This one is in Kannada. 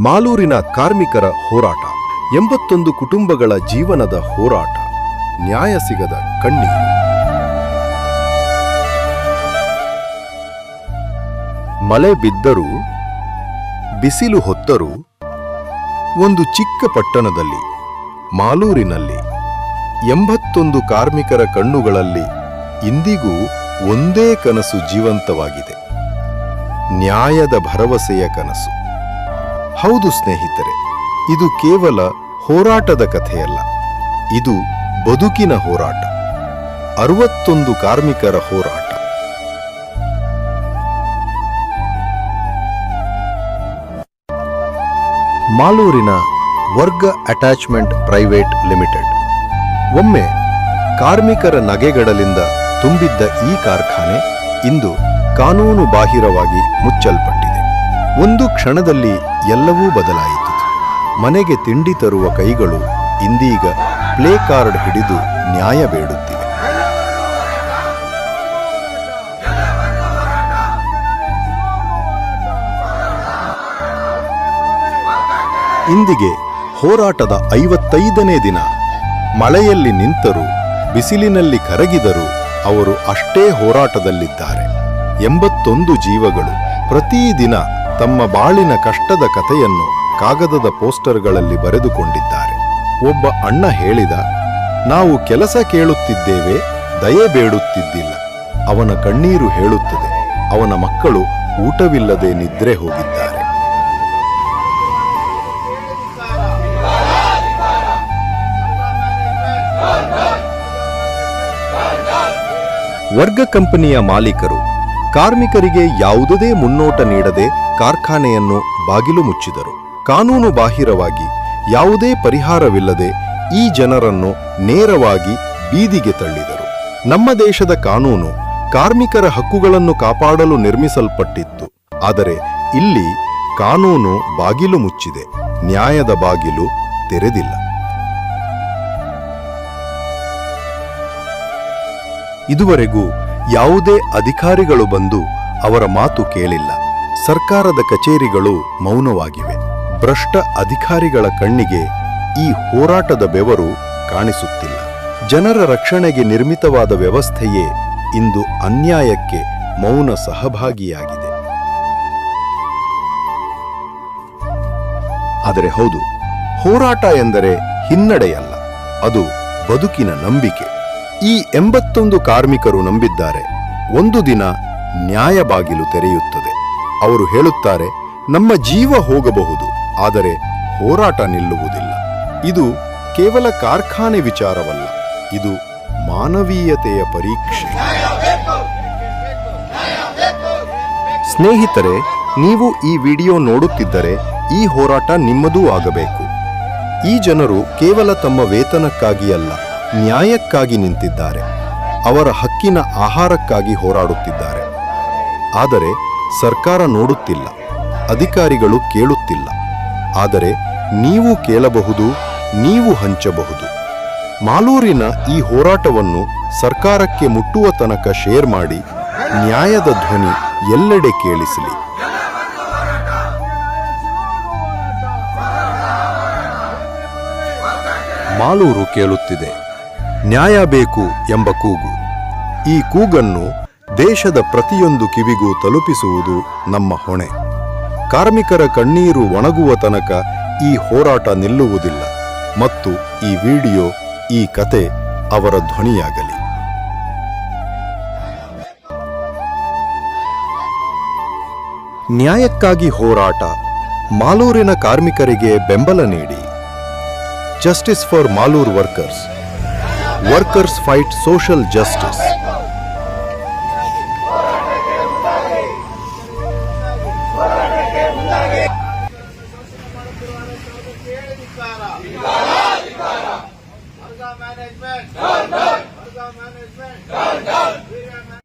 ಮಾಲೂರಿನ ಕಾರ್ಮಿಕರ ಹೋರಾಟ. ಎಂಬತ್ತೊಂದು ಕುಟುಂಬಗಳ ಜೀವನದ ಹೋರಾಟ. ನ್ಯಾಯ ಸಿಗದ ಕಣ್ಣೀರು. ಮಳೆ ಬಿದ್ದರೂ, ಬಿಸಿಲು ಹೊತ್ತರೂ, ಒಂದು ಚಿಕ್ಕ ಪಟ್ಟಣದಲ್ಲಿ, ಮಾಲೂರಿನಲ್ಲಿ, ಎಂಬತ್ತೊಂದು ಕಾರ್ಮಿಕರ ಕಣ್ಣುಗಳಲ್ಲಿ ಇಂದಿಗೂ ಒಂದೇ ಕನಸು ಜೀವಂತವಾಗಿದೆ. ನ್ಯಾಯದ ಭರವಸೆಯ ಕನಸು. ಹೌದು ಸ್ನೇಹಿತರೆ, ಇದು ಕೇವಲ ಹೋರಾಟದ ಕಥೆಯಲ್ಲ. ಇದು ಬದುಕಿನ ಹೋರಾಟ. ಅರವತ್ತೊಂದು ಕಾರ್ಮಿಕರ ಹೋರಾಟ. ಮಾಲೂರಿನ ವರ್ಗ ಅಟ್ಯಾಚ್ಮೆಂಟ್ ಪ್ರೈವೇಟ್ ಲಿಮಿಟೆಡ್. ಒಮ್ಮೆ ಕಾರ್ಮಿಕರ ನಗೆಗಡಲಿಂದ ತುಂಬಿದ್ದ ಈ ಕಾರ್ಖಾನೆ ಇಂದು ಕಾನೂನು ಬಾಹಿರವಾಗಿ ಮುಚ್ಚಲ್ಪಟ್ಟಿದೆ. ಒಂದು ಕ್ಷಣದಲ್ಲಿ ಎಲ್ಲವೂ ಬದಲಾಯಿತು. ಮನೆಗೆ ತಿಂಡಿ ತರುವ ಕೈಗಳು ಇಂದೀಗ ಪ್ಲೇ ಕಾರ್ಡ್ ಹಿಡಿದು ನ್ಯಾಯ ಬೇಡುತ್ತಿವೆ. ಇಂದಿಗೆ ಹೋರಾಟದ ಐವತ್ತೈದನೇ ದಿನ. ಮಳೆಯಲ್ಲಿ ನಿಂತರು, ಬಿಸಿಲಿನಲ್ಲಿ ಕರಗಿದರು ಅವರು ಅಷ್ಟೇ ಹೋರಾಟದಲ್ಲಿದ್ದಾರೆ. ಎಂಬತ್ತೊಂದು ಜೀವಗಳು ಪ್ರತಿದಿನ ತಮ್ಮ ಬಾಳಿನ ಕಷ್ಟದ ಕಥೆಯನ್ನು ಕಾಗದದ ಪೋಸ್ಟರ್ಗಳಲ್ಲಿ ಬರೆದುಕೊಂಡಿದ್ದಾರೆ. ಒಬ್ಬ ಅಣ್ಣ ಹೇಳಿದ, ನಾವು ಕೆಲಸ ಕೇಳುತ್ತಿದ್ದೇವೆ, ದಯೆ ಬೇಡುತ್ತಿದ್ದಿಲ್ಲ. ಅವನ ಕಣ್ಣೀರು ಹೇಳುತ್ತದೆ. ಅವನ ಮಕ್ಕಳು ಊಟವಿಲ್ಲದೆ ನಿದ್ರೆ ಹೋಗಿದ್ದಾರೆ. ವರ್ಗ ಕಂಪನಿಯ ಮಾಲೀಕರು ಕಾರ್ಮಿಕರಿಗೆ ಯಾವುದೇ ಮುನ್ನೋಟ ನೀಡದೆ ಕಾರ್ಖಾನೆಯನ್ನು ಬಾಗಿಲು ಮುಚ್ಚಿದರು. ಕಾನೂನು ಬಾಹಿರವಾಗಿ ಯಾವುದೇ ಪರಿಹಾರವಿಲ್ಲದೆ ಈ ಜನರನ್ನು ನೇರವಾಗಿ ಬೀದಿಗೆ ತಳ್ಳಿದರು. ನಮ್ಮ ದೇಶದ ಕಾನೂನು ಕಾರ್ಮಿಕರ ಹಕ್ಕುಗಳನ್ನು ಕಾಪಾಡಲು ನಿರ್ಮಿಸಲ್ಪಟ್ಟಿತ್ತು. ಆದರೆ ಇಲ್ಲಿ ಕಾನೂನು ಬಾಗಿಲು ಮುಚ್ಚಿದೆ. ನ್ಯಾಯದ ಬಾಗಿಲು ತೆರೆದಿಲ್ಲ. ಇದುವರೆಗೂ ಯಾವುದೇ ಅಧಿಕಾರಿಗಳು ಬಂದು ಅವರ ಮಾತು ಕೇಳಿಲ್ಲ. ಸರ್ಕಾರದ ಕಚೇರಿಗಳು ಮೌನವಾಗಿವೆ. ಭ್ರಷ್ಟ ಅಧಿಕಾರಿಗಳ ಕಣ್ಣಿಗೆ ಈ ಹೋರಾಟದ ಬೆವರು ಕಾಣಿಸುತ್ತಿಲ್ಲ. ಜನರ ರಕ್ಷಣೆಗೆ ನಿರ್ಮಿತವಾದ ವ್ಯವಸ್ಥೆಯೇ ಇಂದು ಅನ್ಯಾಯಕ್ಕೆ ಮೌನ ಸಹಭಾಗಿಯಾಗಿದೆ. ಆದರೆ ಹೌದು, ಹೋರಾಟ ಎಂದರೆ ಹಿನ್ನಡೆಯಲ್ಲ. ಅದು ಬದುಕಿನ ನಂಬಿಕೆ. ಈ ಎಂಬತ್ತೊಂದು ಕಾರ್ಮಿಕರು ನಂಬಿದ್ದಾರೆ. ಒಂದು ದಿನ ನ್ಯಾಯ ಬಾಗಿಲು ತೆರೆಯುತ್ತದೆ. ಅವರು ಹೇಳುತ್ತಾರೆ, ನಮ್ಮ ಜೀವ ಹೋಗಬಹುದು, ಆದರೆ ಹೋರಾಟ ನಿಲ್ಲುವುದಿಲ್ಲ. ಇದು ಕೇವಲ ಕಾರ್ಖಾನೆ ವಿಚಾರವಲ್ಲ, ಇದು ಮಾನವೀಯತೆಯ ಪರೀಕ್ಷೆ. ಸ್ನೇಹಿತರೆ, ನೀವು ಈ ವಿಡಿಯೋ ನೋಡುತ್ತಿದ್ದರೆ ಈ ಹೋರಾಟ ನಿಮ್ಮದೂ ಆಗಬೇಕು. ಈ ಜನರು ಕೇವಲ ತಮ್ಮ ವೇತನಕ್ಕಾಗಿ ಅಲ್ಲ ನ್ಯಾಯಕ್ಕಾಗಿ ನಿಂತಿದ್ದಾರೆ. ಅವರ ಹಕ್ಕಿನ ಆಹಾರಕ್ಕಾಗಿ ಹೋರಾಡುತ್ತಿದ್ದಾರೆ. ಆದರೆ ಸರ್ಕಾರ ನೋಡುತ್ತಿಲ್ಲ. ಅಧಿಕಾರಿಗಳು ಕೇಳುತ್ತಿಲ್ಲ. ಆದರೆ ನೀವು ಕೇಳಬಹುದು, ನೀವು ಹಂಚಬಹುದು. ಮಾಲೂರಿನ ಈ ಹೋರಾಟವನ್ನು ಸರ್ಕಾರಕ್ಕೆ ಮುಟ್ಟುವ ತನಕ ಶೇರ್ ಮಾಡಿ, ನ್ಯಾಯದ ಧ್ವನಿ ಎಲ್ಲೆಡೆ ಕೇಳಿಸಲಿ. ಮಾಲೂರು ಕೇಳುತ್ತಿದೆ. ನ್ಯಾಯ ಬೇಕು ಎಂಬ ಕೂಗು. ಈ ಕೂಗನ್ನು ದೇಶದ ಪ್ರತಿಯೊಂದು ಕಿವಿಗೂ ತಲುಪಿಸುವುದು ನಮ್ಮ ಹೊಣೆ. ಕಾರ್ಮಿಕರ ಕಣ್ಣೀರು ಒಣಗುವ ತನಕ ಈ ಹೋರಾಟ ನಿಲ್ಲುವುದಿಲ್ಲ ಮತ್ತು ಈ ವಿಡಿಯೋ, ಈ ಕತೆ ಅವರ ಧ್ವನಿಯಾಗಲಿ. ನ್ಯಾಯಕ್ಕಾಗಿ ಹೋರಾಟ, ಮಾಲೂರಿನ ಕಾರ್ಮಿಕರಿಗೆ ಬೆಂಬಲ ನೀಡಿ. Justice for Malur workers workers fight social justice.